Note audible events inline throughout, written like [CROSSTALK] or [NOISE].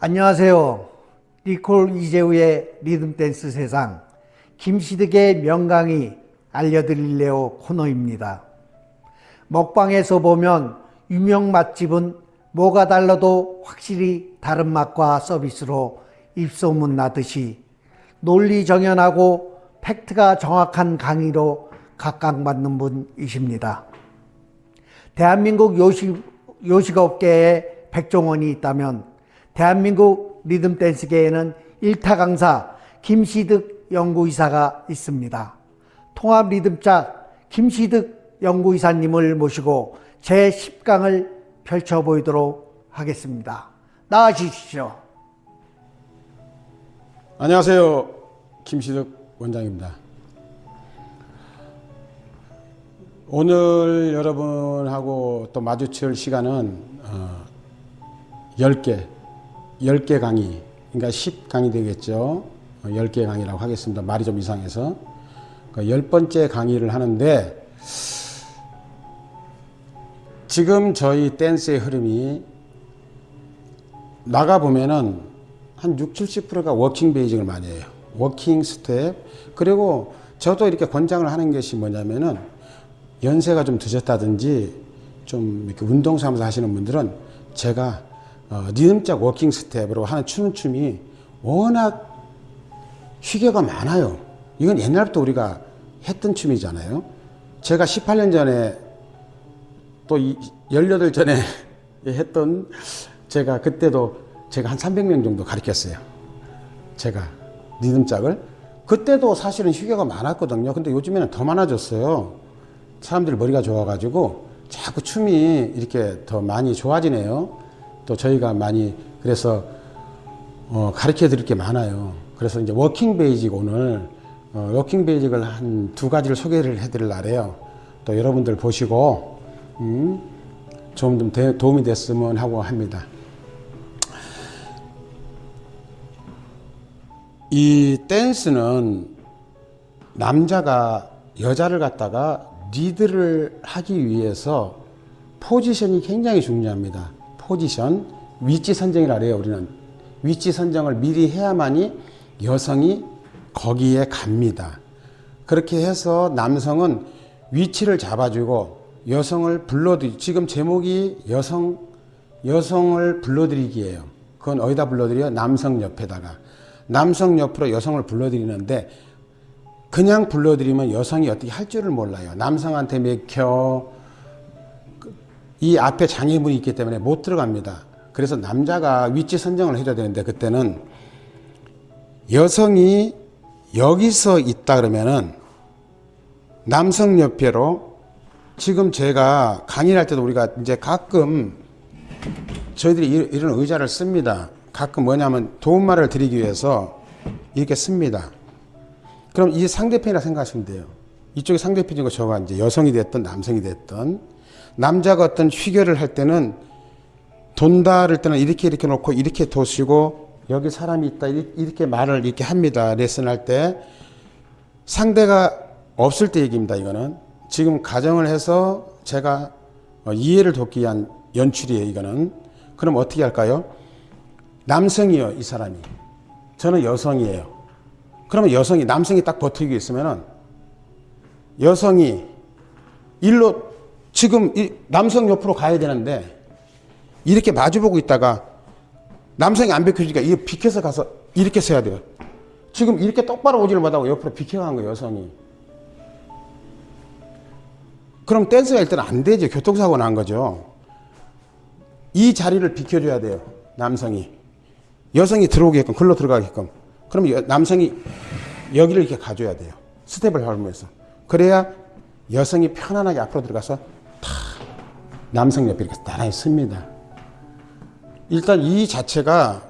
안녕하세요. 리콜 이재우의 리듬 댄스 세상 김시득의 명강이 알려드릴래요 코너입니다. 먹방에서 보면 유명 맛집은 뭐가 달라도 확실히 다른 맛과 서비스로 입소문 나듯이 논리 정연하고 팩트가 정확한 강의로 각광받는 분이십니다. 대한민국 요식, 요식업계에 백종원이 있다면 대한민국 리듬 댄스계에는 일타 강사 김시득 연구이사가 있습니다. 통합 리듬짝 김시득 연구이사님을 모시고 제 10강을 펼쳐 보이도록 하겠습니다. 나와주십시오. 안녕하세요. 김시득 원장입니다. 오늘 여러분하고 또 마주칠 시간은 어, 10개, 10개 강의, 그러니까 10 강의 되겠죠. 어, 10개 강의라고 하겠습니다. 말이 좀 이상해서. 그 10번째 강의를 하는데 지금 저희 댄스의 흐름이 나가보면은 한 6, 70%가 워킹 베이징을 많이 해요. 워킹 스텝. 그리고 저도 이렇게 권장을 하는 것이 뭐냐면은 연세가 좀 드셨다든지 좀 이렇게 운동 삼아서 하시는 분들은 제가 어, 리듬적 워킹 스텝으로 하는 추는 춤이 워낙 휴게가 많아요. 이건 옛날부터 우리가 했던 춤이잖아요. 제가 18년 전에 또 18 전에 [LAUGHS] 했던 제가 그때도 제가 한 300명 정도 가르쳤어요. 제가 리듬짝을. 그때도 사실은 휴게가 많았거든요. 근데 요즘에는 더 많아졌어요. 사람들 머리가 좋아가지고 자꾸 춤이 이렇게 더 많이 좋아지네요. 또 저희가 많이 그래서 어, 가르쳐 드릴 게 많아요. 그래서 이제 워킹 베이직 오늘 어, 워킹 베이직을 한 두 가지를 소개를 해드릴 날이에요. 또 여러분들 보시고 음, 좀, 도움이 됐으면 하고 합니다. 이 댄스는 남자가 여자를 갖다가 리드를 하기 위해서 포지션이 굉장히 중요합니다. 포지션, 위치 선정이라 그래요, 우리는. 위치 선정을 미리 해야만이 여성이 거기에 갑니다. 그렇게 해서 남성은 위치를 잡아주고 여성을 불러들이, 지금 제목이 여성, 여성을 불러들이기예요. 그건 어디다 불러들여요? 남성 옆에다가. 남성 옆으로 여성을 불러들이는데 그냥 불러들이면 여성이 어떻게 할 줄을 몰라요. 남성한테 맥혀 이 앞에 장애물이 있기 때문에 못 들어갑니다. 그래서 남자가 위치 선정을 해줘야 되는데 그때는 여성이 여기서 있다 그러면은 남성 옆에로 지금 제가 강의를 할 때도 우리가 이제 가끔 저희들이 이- 이런 의자를 씁니다. 가끔 뭐냐면 도움말을 드리기 위해서 이렇게 씁니다. 그럼 이 상대편이라 생각하시면 돼요. 이쪽이 상대편이고 저가 이제 여성이 됐든 남성이 됐든 남자가 어떤 휘결을 할 때는 돈다 할 때는 이렇게 이렇게 놓고 이렇게 도시고 여기 사람이 있다 이- 이렇게 말을 이렇게 합니다. 레슨 할 때 상대가 없을 때 얘기입니다. 이거는 지금 가정을 해서 제가 어, 이해를 돕기 위한 연출이에요. 이거는 그럼 어떻게 할까요? 남성이요 이 사람이 저는 여성이에요. 그러면 여성이 남성이 딱 버티고 있으면은 여성이 일로 지금 이 남성 옆으로 가야 되는데 이렇게 마주보고 있다가 남성이 안 비켜주니까 이게 비켜서 가서 이렇게 서야 돼요. 지금 이렇게 똑바로 오지를 못하고 옆으로 비켜간 거예요, 여성이. 그럼 댄스가 일단 안 되죠. 교통사고 난 거죠. 이 자리를 비켜줘야 돼요, 남성이. 여성이 들어오게끔, 글로 들어가게끔. 그럼 여- 남성이 여기를 이렇게 가줘야 돼요. 스텝을 밟으면서. 그래야 여성이 편안하게 앞으로 들어가서 탁 남성 옆에 이렇게 나란히 씁니다. 일단 이 자체가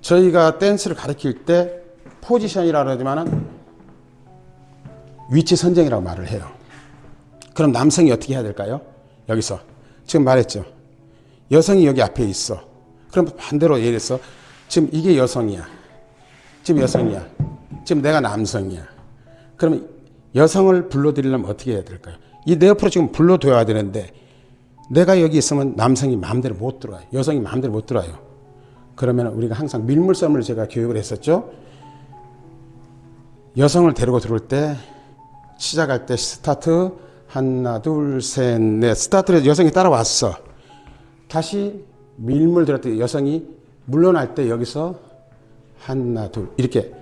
저희가 댄스를 가르칠 때 포지션이라고 그러지만은 위치 선정이라고 말을 해요. 그럼 남성이 어떻게 해야 될까요? 여기서 지금 말했죠. 여성이 여기 앞에 있어. 그럼 반대로 예를 들어서 지금 이게 여성이야. 지금 여성이야. 지금 내가 남성이야. 그러면 여성을 불러들이려면 어떻게 해야 될까요? 이 내 옆으로 지금 불러둬야 되는데 내가 여기 있으면 남성이 마음대로 못 들어와요. 여성이 마음대로 못 들어와요. 그러면 우리가 항상 밀물섬을 제가 교육을 했었죠. 여성을 데리고 들어올 때 시작할 때 스타트 하나 둘 셋 넷 스타트를 여성이 따라왔어. 다시 밀물 때 여성이 물러날 때 여기서 하나 둘 이렇게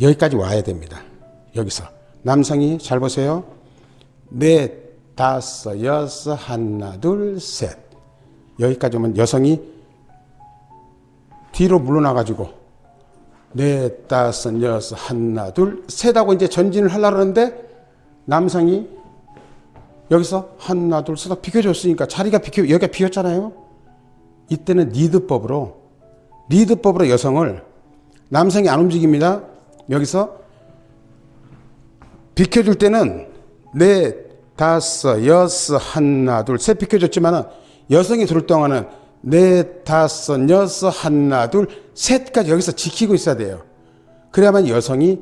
여기까지 와야 됩니다. 여기서 남성이 잘 보세요. 넷 다섯 여섯 하나 둘 셋 여기까지 오면 여성이 뒤로 물러나 가지고 넷 다섯 여섯 하나 둘 셋하고 이제 전진을 하려고 하는데 남성이 여기서 하나 둘 셋 비켜줬으니까 자리가 비켜 여기가 비었잖아요. 이때는 리드법으로 리드법으로 여성을 남성이 안 움직입니다. 여기서 비켜줄 때는 네 다섯 여섯 하나 둘 셋 비켜줬지만은 여성이 들을 동안은 네 다섯 여섯 하나 둘 셋까지 여기서 지키고 있어야 돼요. 그래야만 여성이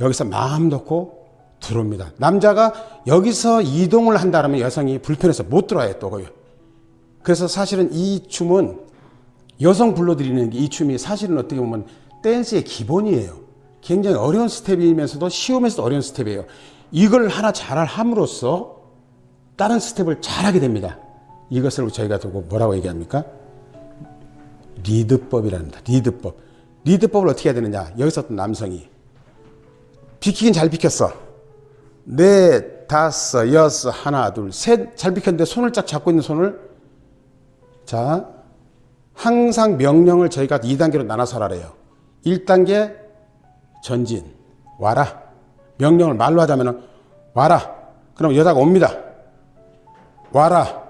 여기서 마음 놓고 들어옵니다. 남자가 여기서 이동을 한다면 여성이 불편해서 못 들어와요 또. 그래서 사실은 이 춤은 여성 불러들이는 이 춤이 사실은 어떻게 보면 댄스의 기본이에요. 굉장히 어려운 스텝이면서도 쉬우면서도 어려운 스텝이에요. 이걸 하나 잘 함으로써 다른 스텝을 잘하게 됩니다. 이것을 저희가 두고 뭐라고 얘기합니까? 리드법이랍니다. 리드법. 리드법을 어떻게 해야 되느냐? 여기서 또 남성이 비키긴 잘 비켰어. 네, 다섯, 여섯, 하나, 둘, 셋 잘 비켰는데 손을 쫙 잡고 있는 손을 자 항상 명령을 저희가 2단계로 나눠서 하래요. 1단계 전진 와라. 명령을 말로 하자면은 와라. 그럼 여자가 옵니다. 와라.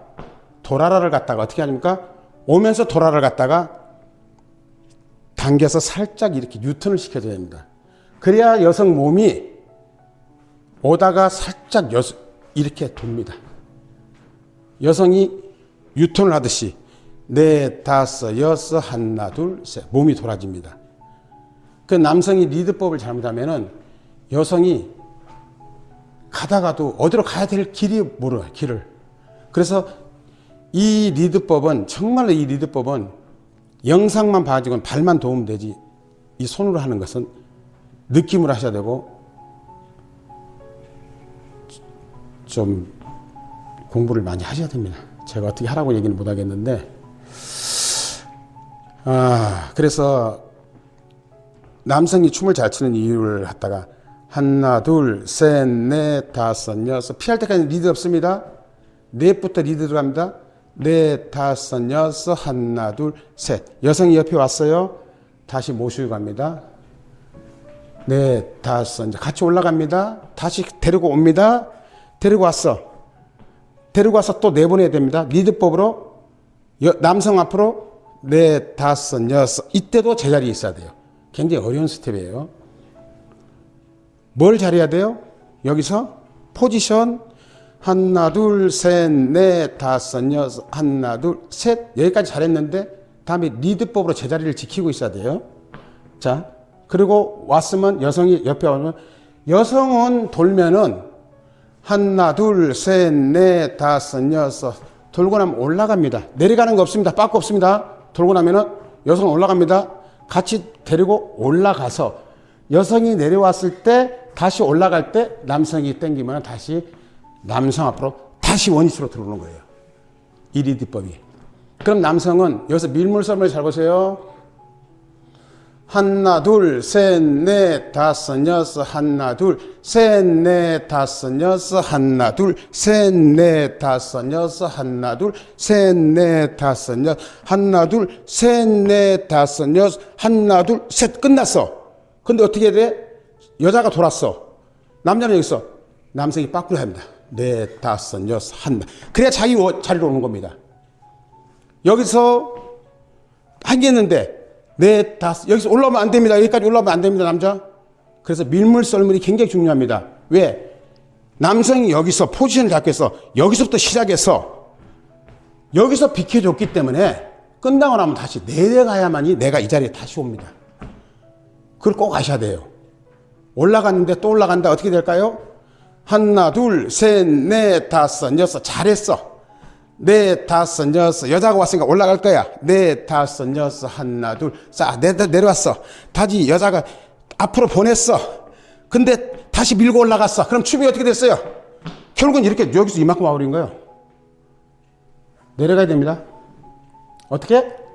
도라라를 갖다가 어떻게 하십니까? 오면서 도라를 갖다가 당겨서 살짝 이렇게 뉴턴을 시켜줘야 됩니다. 그래야 여성 몸이 오다가 살짝 여, 이렇게 돕니다. 여성이 유턴을 하듯이 네, 다섯, 여섯, 하나, 둘, 셋 몸이 돌아집니다. 그 남성이 리드법을 잘못하면은 여성이 가다가도 어디로 가야 될 길이 모르요 길을. 그래서 이 리드법은 정말로 이 리드법은 영상만 봐가지고는 발만 도움 되지 이 손으로 하는 것은 느낌으로 하셔야 되고 좀 공부를 많이 하셔야 됩니다. 제가 어떻게 하라고 얘기는 못 하겠는데 아 그래서 남성이 춤을 잘 추는 이유를 갖다가 하나 둘 셋 넷 다섯 여섯 피할 때까지 리드 없습니다. 넷부터 리드 들어갑니다. 넷 다섯 여섯 하나 둘 셋 여성이 옆에 왔어요. 다시 모시고 갑니다. 넷 다섯 이제 같이 올라갑니다. 다시 데리고 옵니다. 데리고 왔어. 데리고 와서 또 내보내야 됩니다. 리드법으로 여- 남성 앞으로 넷 다섯 여섯 이때도 제자리에 있어야 돼요. 굉장히 어려운 스텝이에요. 뭘 잘해야 돼요? 여기서 포지션 하나 둘셋넷 다섯 여섯 하나 둘셋 여기까지 잘했는데 다음에 리드법으로 제자리를 지키고 있어야 돼요. 자 그리고 왔으면 여성이 옆에 오면 여성은 돌면은 하나 둘셋넷 다섯 여섯 돌고 나면 올라갑니다. 내려가는 거 없습니다. 빠꾸 없습니다. 돌고 나면은 여성은 올라갑니다. 같이 데리고 올라가서 여성이 내려왔을 때 다시 올라갈 때 남성이 땡기면 다시 남성 앞으로 다시 원위치로 들어오는 거예요. 이 리드법이. 그럼 남성은 여기서 밀물섬을 잘 보세요. 하나 둘셋넷 다섯 여섯 하나 둘셋넷 다섯 여섯 하나 둘셋넷 다섯 여섯 하나 둘셋넷 다섯 여섯 하나 둘셋넷 다섯 여섯 하나 둘셋 끝났어. 근데 어떻게 돼? 여자가 돌았어. 남자는 여기 있어. 남성이 빠꾸려 합니다. 넷 다섯 여섯 하나 그래야 자기 워- 자리로 오는 겁니다. 여기서 하겠는데 네, 다섯, 여기서 올라오면 안 됩니다. 여기까지 올라오면 안 됩니다, 남자. 그래서 밀물 썰물이 굉장히 중요합니다. 왜? 남성이 여기서 포지션을 해서 여기서부터 시작해서 여기서 비켜줬기 때문에 끝나고 나면 다시 내려가야만이 내가 이 자리에 다시 옵니다. 그걸 꼭 아셔야 돼요. 올라갔는데 또 올라간다. 어떻게 될까요? 하나, 둘, 셋, 넷, 다섯, 여섯. 잘했어. 넷, 다섯, 여섯. 여자가 왔으니까 올라갈 거야. 넷, 다섯, 여섯. 하나, 둘. 자, 내, 내려왔어. 다시 여자가 앞으로 보냈어. 근데 다시 밀고 올라갔어. 그럼 춤이 어떻게 됐어요? 결국은 이렇게 여기서 이만큼 와버린 거예요. 내려가야 됩니다. 어떻게?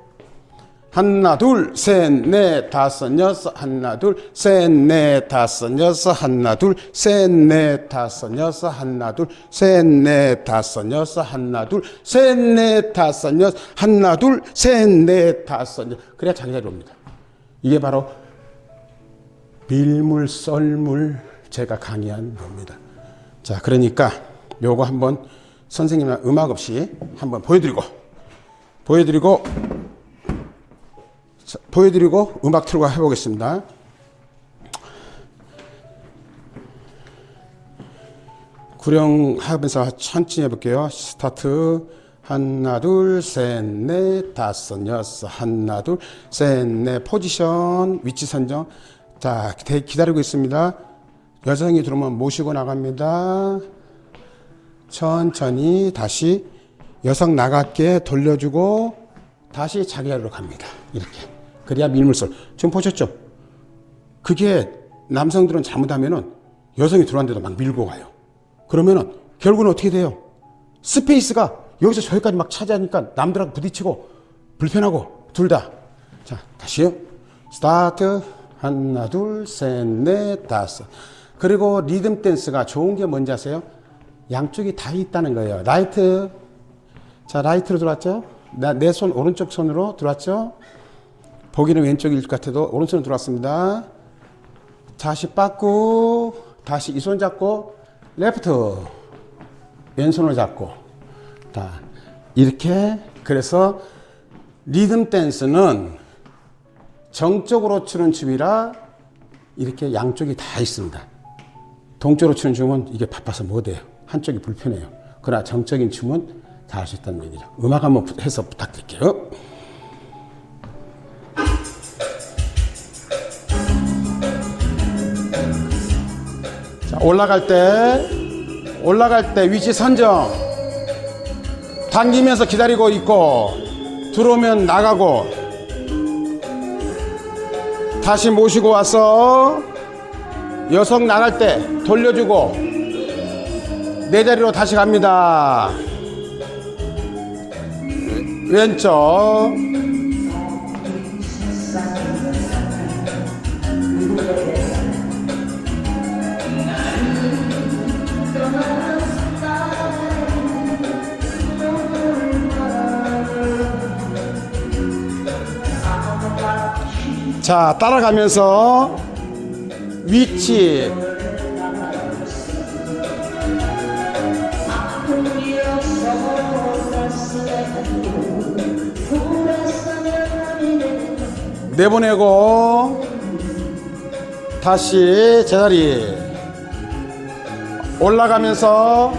하나, 둘, 셋, 넷, 다섯, 여섯, 하나, 둘, 셋, 넷, 다섯, 여섯, 하나, 둘, 셋, 넷, 다섯, 여섯, 하나, 둘, 셋, 넷, 다섯, 여섯, 하나, 둘, 셋, 넷, 다섯, 여섯, 하나, 둘, 셋, 넷, 다섯, 여섯. 그래야 자기 자리로 옵니다. 이게 바로 밀물, 썰물 제가 강의한 겁니다. 자, 그러니까 요거 한번 선생님이랑 음악 없이 한번 보여드리고, 보여드리고, 자, 보여드리고 음악 틀고 해보겠습니다. 구령하면서 천천히 해볼게요. 스타트. 하나, 둘, 셋, 넷, 다섯, 여섯. 하나, 둘, 셋, 넷. 포지션, 위치 선정. 자, 대- 기다리고 있습니다. 여성이 들어오면 모시고 나갑니다. 천천히 다시 여성 나갈게 돌려주고 다시 자기 자리로 갑니다. 이렇게. 그래야 밀물sol. 지금 보셨죠? 그게 남성들은 잘못하면은 여성이 들어왔는데도 막 밀고 가요. 그러면은 결국은 어떻게 돼요? 스페이스가 여기서 저기까지 막 차지하니까 남들하고 부딪히고 불편하고 둘 다. 자, 다시요. 스타트. 하나, 둘, 셋, 넷, 다섯. 그리고 리듬 댄스가 좋은 게 뭔지 아세요? 양쪽이 다 있다는 거예요. 라이트. 자, 라이트로 들어왔죠? 내 손 오른쪽 손으로 들어왔죠? 보기는 왼쪽일 것 같아도 오른손으로 들어왔습니다. 다시 빠꾸 다시 이 손 잡고 레프트 왼손을 잡고 다 이렇게 그래서 리듬 댄스는 정적으로 추는 춤이라 이렇게 양쪽이 다 있습니다. 동쪽으로 추는 춤은 이게 바빠서 못 해요. 한쪽이 불편해요. 그러나 정적인 춤은 다 할 수 있다는 얘기죠. 음악 한번 해서 부탁드릴게요. 올라갈 때, 올라갈 때 위치 선정. 당기면서 기다리고 있고, 들어오면 나가고, 다시 모시고 와서, 여성 나갈 때 돌려주고, 내 자리로 다시 갑니다. 왼쪽. 자, 따라가면서 위치. 내보내고 다시 제자리 올라가면서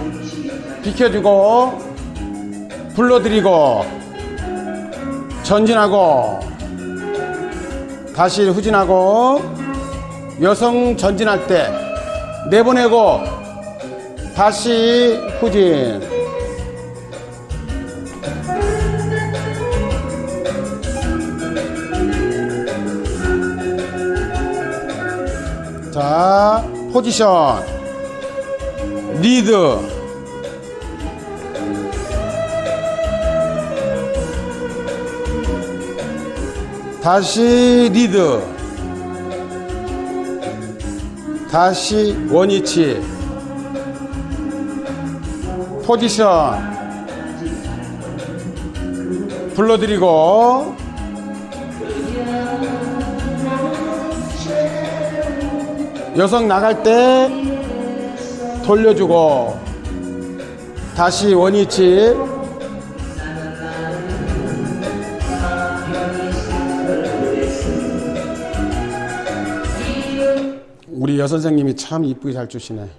비켜주고 불러드리고 전진하고 다시 후진하고 여성 전진할 때 내보내고 다시 후진. 자 포지션. 리드 다시 리드. 다시 원위치. 포지션. 불러드리고. 여성 나갈 때 돌려주고. 다시 원위치 우리 여선생님이 참 이쁘게 잘 주시네.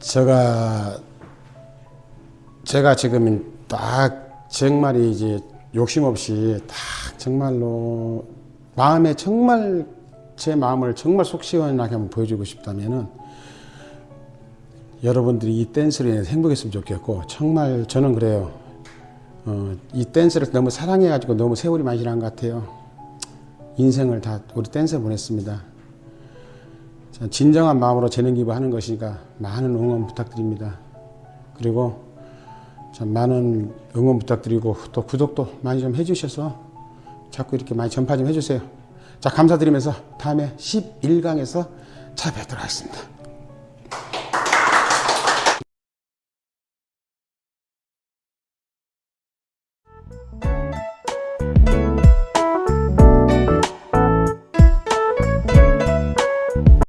제가 제가 지금 딱 정말이 이제 욕심 없이 딱 정말로 마음에 정말 제 마음을 정말 속 시원하게 한번 보여주고 싶다면은 여러분들이 이 댄스로 인해서 행복했으면 좋겠고 정말 저는 그래요. 어, 이 댄스를 너무 사랑해가지고 너무 세월이 많이 지난 것 같아요. 인생을 다 우리 댄스에 보냈습니다. 자, 진정한 마음으로 재능 기부하는 것이니까 많은 응원 부탁드립니다. 그리고 참 많은 응원 부탁드리고 또 구독도 많이 좀 해주셔서 자꾸 이렇게 많이 전파 좀 해주세요. 자 감사드리면서 다음에 11강에서 찾아뵙도록 하겠습니다.